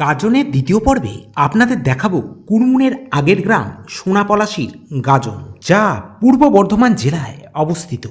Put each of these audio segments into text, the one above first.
গাজনের দ্বিতীয় পর্বে আপনাদের দেখাবো কুরমুনের আগের গ্রাম সোনাপলাশির গাজন, যা পূর্ব বর্ধমান জেলায় অবস্থিত।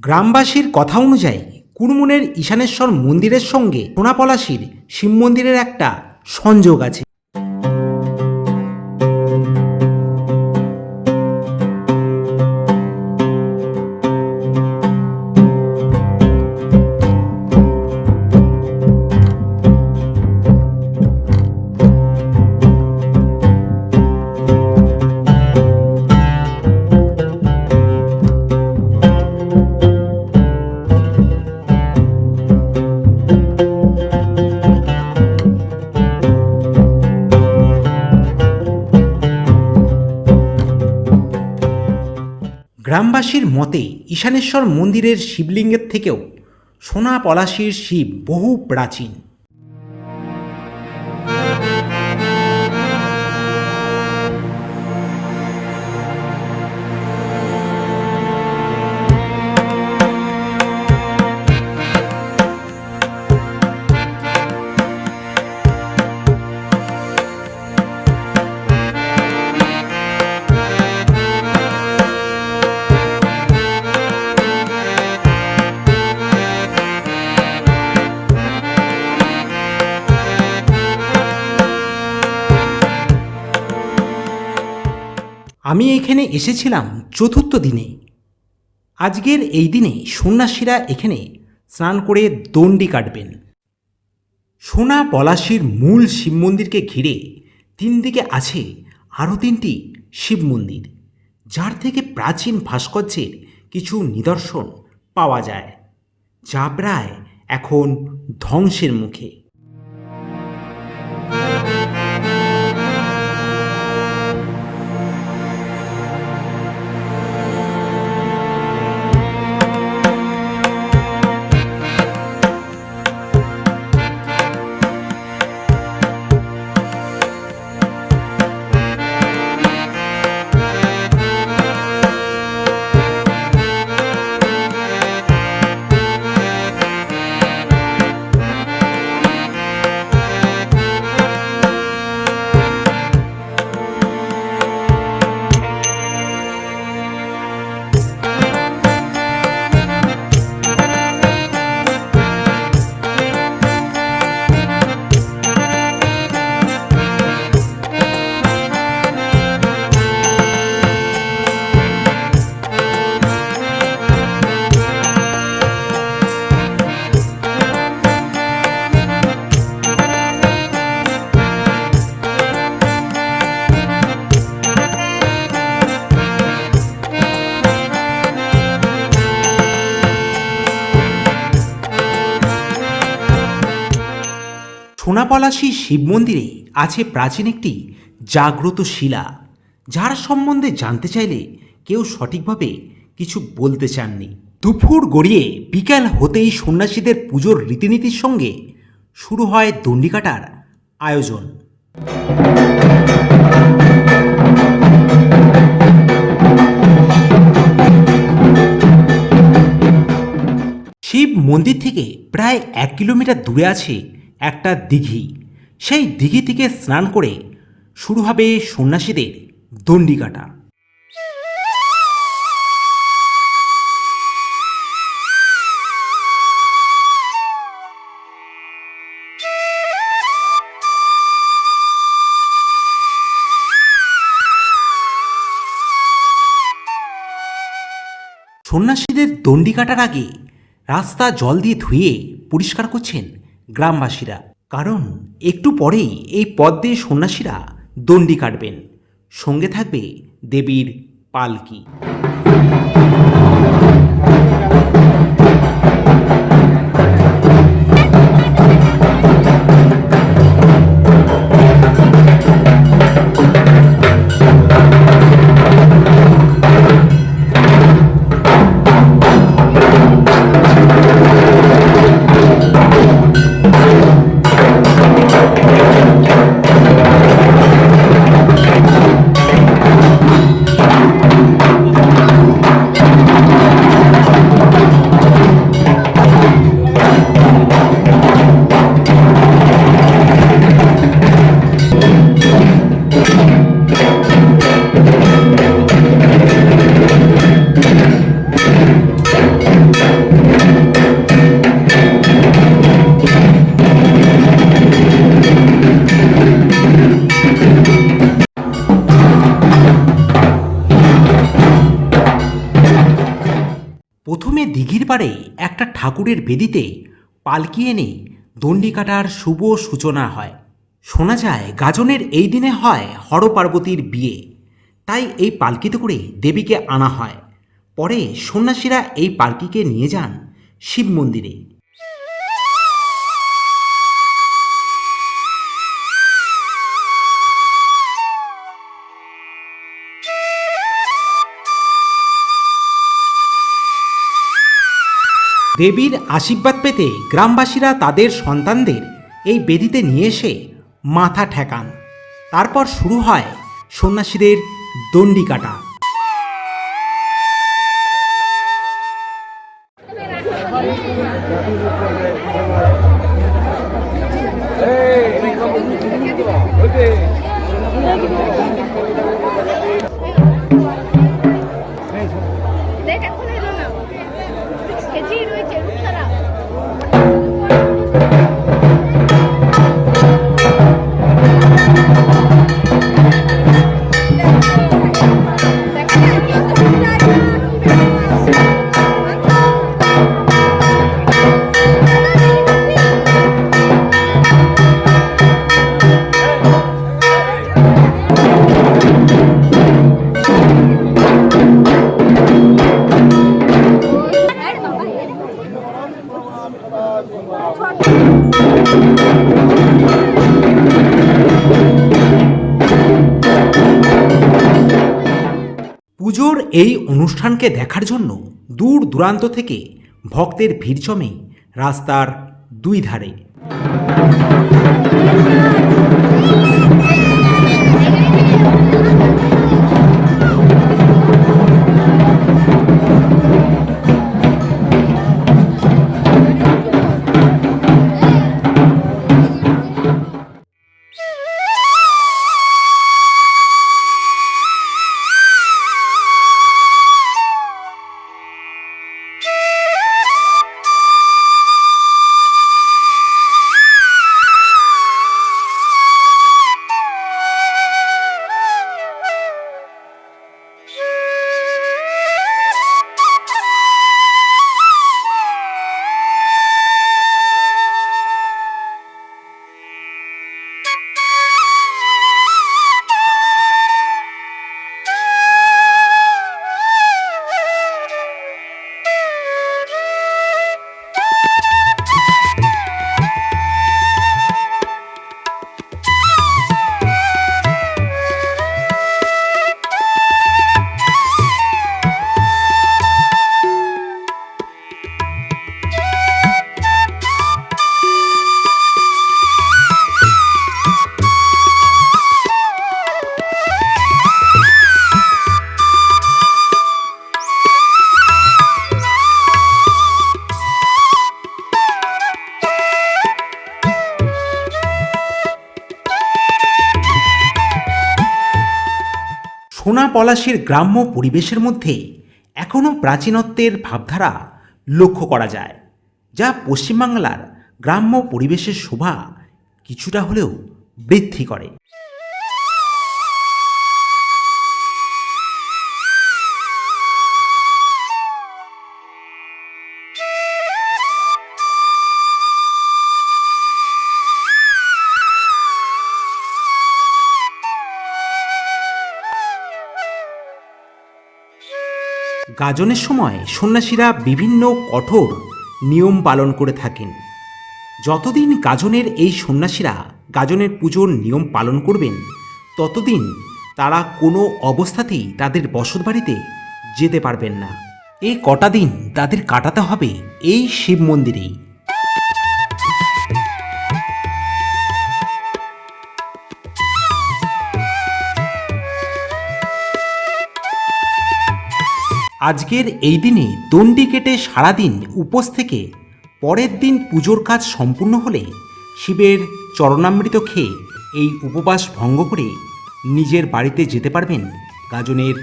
গ্রামবাসীর কথা অনুযায়ী কুরমুনের ঈশানেশ্বর মন্দিরের সঙ্গে সোনাপলাশির শিব মন্দিরের একটা সংযোগ আছে। গ্রামবাসীর মতে ঈশানেশ্বর মন্দিরের শিবলিঙ্গের থেকেও সোনা পলাশির শিব বহু প্রাচীন। আমি এখানে এসেছিলাম চতুর্থ দিনে। আজকের এই দিনে সন্ন্যাসীরা এখানে স্নান করে দণ্ডি কাটবেন। সোনা পলাশির মূল শিব মন্দিরকে ঘিরে তিন দিকে আছে আরও তিনটি শিব মন্দির, যার থেকে প্রাচীন ভাস্কর্যের কিছু নিদর্শন পাওয়া যায়, যা প্রায় এখন ধ্বংসের মুখে। সোনাপলাশী শিব মন্দিরে আছে প্রাচীন একটি জাগ্রত শিলা, যার সম্বন্ধে জানতে চাইলে কেউ সঠিকভাবে কিছু বলতে চাননি। দুপুর গড়িয়ে বিকাল হতেই সন্ন্যাসীদের পুজোর রীতিনীতির সঙ্গে শুরু হয় দণ্ডিকাটার আয়োজন। শিব মন্দির থেকে প্রায় এক কিলোমিটার দূরে আছে একটা দিঘি। সেই দিঘি থেকে স্নান করে শুরু হবে সন্ন্যাসীদের দণ্ডি কাটা। সন্ন্যাসীদের দণ্ডি কাটার আগে রাস্তা জল দিয়ে ধুয়ে পরিষ্কার করছেন গ্রামবাসীরা কারণ একটু পরেই এই পদ দিয়ে সন্ন্যাসীরা দণ্ডি কাটবেন। সঙ্গে থাকবে দেবীর পালকি। প্রথমে দিঘির পাড়ে একটা ঠাকুরের বেদিতে পালকি এনে দণ্ডিকাটার শুভ সূচনা হয়। শোনা যায়, গাজনের এই দিনে হয় হরপার্বতীর বিয়ে। তাই এই পালকিতে করে দেবীকে আনা হয়। পরে সন্ন্যাসীরা এই পালকিকে নিয়ে যান শিব মন্দিরে। দেবীর আশীর্বাদ পেতে গ্রামবাসীরা তাদের সন্তানদের এই বেদিতে নিয়ে এসে মাথা ঠেকান তারপর শুরু হয় সন্ন্যাসীদের দণ্ডি কাটা পুজোর এই অনুষ্ঠানকে দেখার জন্য দূর দূরান্ত থেকে ভক্তের ভিড় জমে রাস্তার দুই ধারে। সোনা পলাশির গ্রাম্য পরিবেশের মধ্যে এখনও প্রাচীনত্বের ভাবধারা লক্ষ্য করা যায়, যা পশ্চিমবাংলার গ্রাম্য পরিবেশের শোভা কিছুটা হলেও বৃদ্ধি করে। গাজনের সময় সন্ন্যাসীরা বিভিন্ন কঠোর নিয়ম পালন করে থাকেন। যতদিন গাজনের এই সন্ন্যাসীরা গাজনের পুজোর নিয়ম পালন করবেন, ততদিন তারা কোনো অবস্থাতেই তাদের বসত বাড়িতে যেতে পারবেন না। এই কটা দিন তাদের কাটাতে হবে এই শিব মন্দিরেই। আজকের এই দিনে দণ্ডি কেটে সারাদিন উপোস থেকে পরের দিন পুজোর কাজ সম্পূর্ণ হলে শিবের চরণামৃত খেয়ে এই উপবাস ভঙ্গ করে নিজের বাড়িতে যেতে পারবেন গাজনের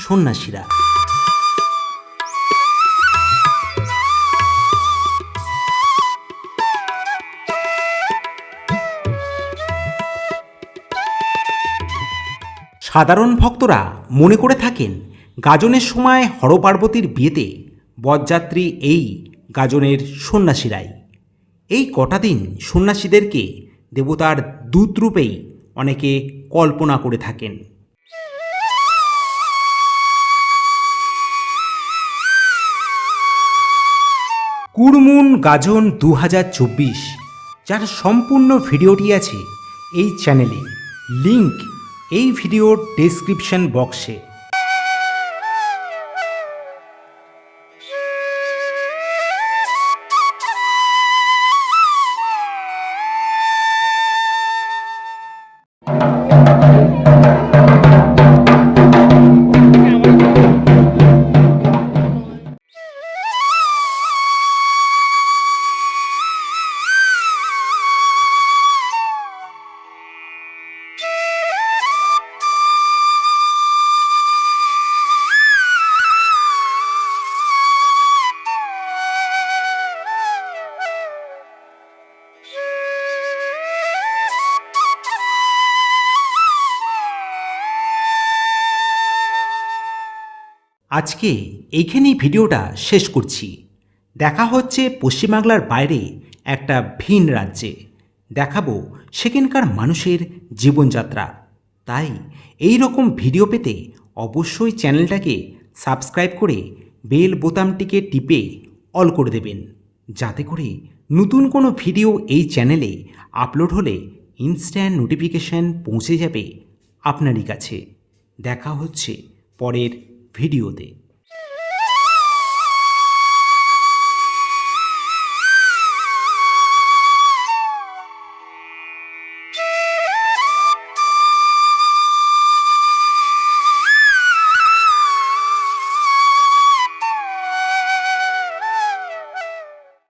সন্ন্যাসীরা। সাধারণ ভক্তরা মনে করে থাকেন গাজনের সময় হরপার্বতীর বিয়েতে বরযাত্রী এই গাজনের সন্ন্যাসীরাই। এই কটা দিন সন্ন্যাসীদেরকে দেবতার দূতরূপেই অনেকে কল্পনা করে থাকেন। কুড়মুন গাজন দু হাজার চব্বিশ, যার সম্পূর্ণ ভিডিওটি আছে এই চ্যানেলে। লিংক এই ভিডিওর ডেসক্রিপশন বক্সে। আজকে এইখানেই ভিডিওটা শেষ করছি। দেখা হচ্ছে পশ্চিমবাংলার বাইরে একটা ভিন রাজ্যে। দেখাবো সেখানকার মানুষের জীবনযাত্রা। তাই এই রকম ভিডিও পেতে অবশ্যই চ্যানেলটাকে সাবস্ক্রাইব করে বেল বোতামটিকে টিপে অল করে দেবেন। যাতে করে নতুন কোনো ভিডিও এই চ্যানেলে আপলোড হলে ইনস্ট্যান্ট নোটিফিকেশান পৌঁছে যাবে আপনারই কাছে। দেখা হচ্ছে পরের ভিডিওতে।